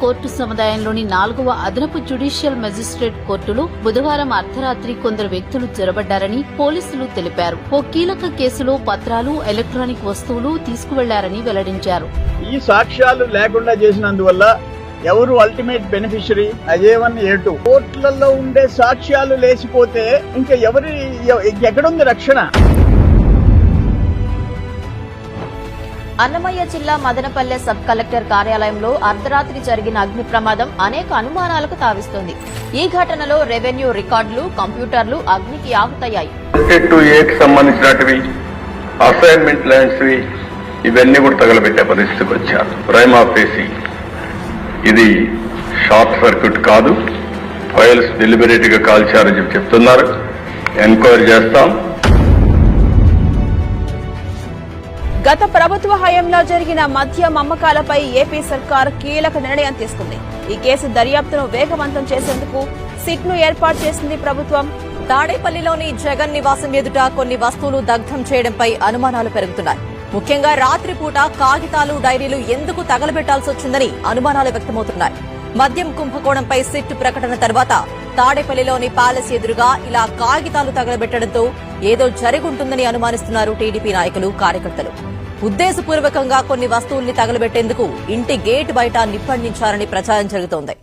Court సముదాయంలోని నాలుగవ అదనపు judicial magistrate కోర్టులో బుధవారం అర్ధరాత్రి కొందరు వ్యక్తులు చొరబడ్డారని పోలీసులు తెలిపారు. ఓ కీలక కేసులో పత్రాలు ఎలక్ట్రానిక్ వస్తువులు తీసుకువెళ్ళారని వెల్లడించారు. ఈ సాక్ష్యాలు లేకుండా చేసినందువల్ల ఎవరు ultimate beneficiary? Ajay one A two కోర్టులలో ఉండే సాక్ష్యాలు లేచిపోతే ఇంకా ఎవరి ఎ- ఎక్కడుంది రక్షణ? అన్నమయ్య జిల్లా మదనపల్లె సబ్ కలెక్టర్ కార్యాలయంలో అర్ధరాత్రి జరిగిన అగ్ని ప్రమాదం అనేక అనుమానాలకు తావిస్తోంది. ఈ ఘటనలో రెవెన్యూ రికార్డులు కంప్యూటర్లు అగ్నికి ఆహుతయ్యాయి టు సంబంధించినటివి అసైన్మెంట్ ల్యాండ్స్ ఇవన్నీ కూడా తగలబెట్టే పరిస్థితికి వచ్చారు. ప్రైమ్ ఆఫీసి ఇది షార్ట్ సర్క్యూట్ కాదు. ఫైల్స్ డెలిబరేట్గా కాల్చారని చెప్పి చెప్తున్నారు. ఎంక్వైరీ చేస్తాం. గత ప్రభుత్వ హయాంలో జరిగిన మద్యం అమ్మకాలపై ఏపీ సర్కార్ కీలక నిర్ణయం తీసుకుంది. ఈ కేసు దర్యాప్తును వేగవంతం చేసేందుకు సిట్ను ఏర్పాటు చేసింది ప్రభుత్వం. తాడేపల్లిలోని జగన్ నివాసం ఎదుట కొన్ని వస్తువులు దగ్ధం చేయడంపై అనుమానాలు పెరుగుతున్నాయి. ముఖ్యంగా రాత్రిపూట కాగితాలు డైరీలు ఎందుకు తగలబెట్టాల్సి వచ్చిందని అనుమానాలు వ్యక్తమవుతున్నాయి. మద్యం కుంభకోణంపై సిట్ ప్రకటన తర్వాత తాడేపల్లిలోని ప్యాలెస్ ఎదురుగా ఇలా కాగితాలు తగలబెట్టడంతో ఏదో జరుగుంటుందని అనుమానిస్తున్నారు టీడీపీ నాయకులు కార్యకర్తలు. ఉద్దేశపూర్వకంగా కొన్ని వస్తువుల్ని తగలబెట్టేందుకు ఇంటి గేట్ బయట నిప్పండించారని ప్రచారం జరుగుతోంది.